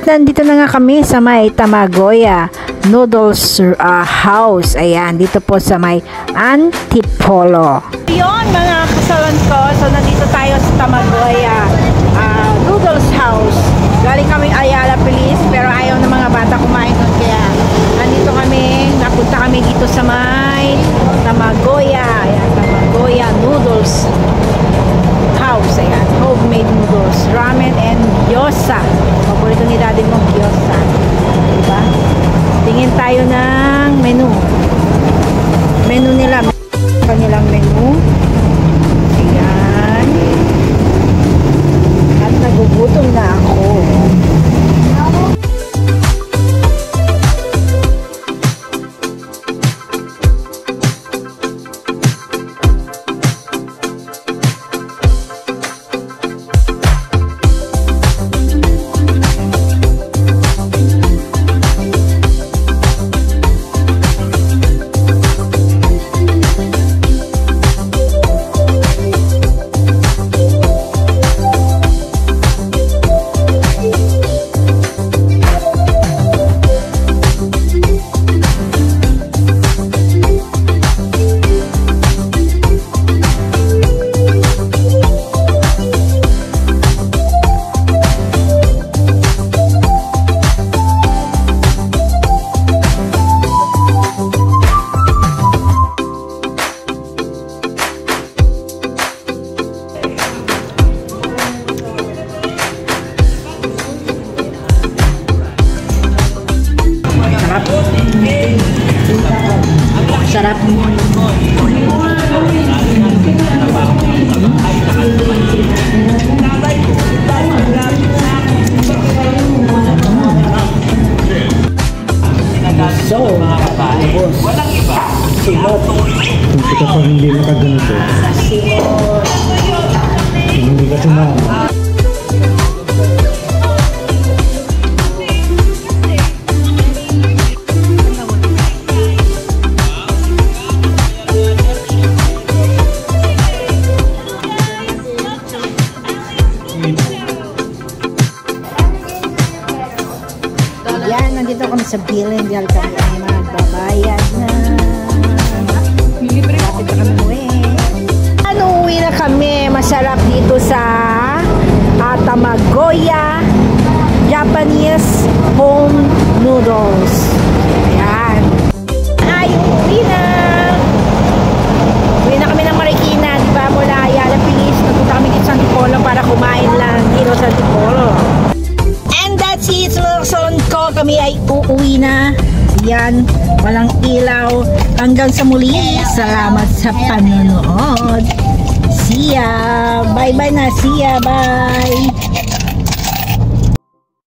Nandito na nga kami sa may Tamagoya Noodles uh, House. Ayan, dito po sa may Antipolo. Yun mga kasalan ko. So nandito tayo sa Tamagoya ni daddy mong gyoza. Diba? Tingin tayo ng menu. Menu nila. Sarap. So, walang iba. Simot. Kung kita pa hindi nakaganito, kung hindi ka sumama, Yan, nandito kami sa billing dahil kami ang magbabayad na. Lapit na kami uwi. Ano, uwi na kami. Masarap Kami ay uuwi na. Yan, walang ilaw. Hanggang sa muli, salamat sa panonood. See ya! Bye-bye na, see ya! Bye!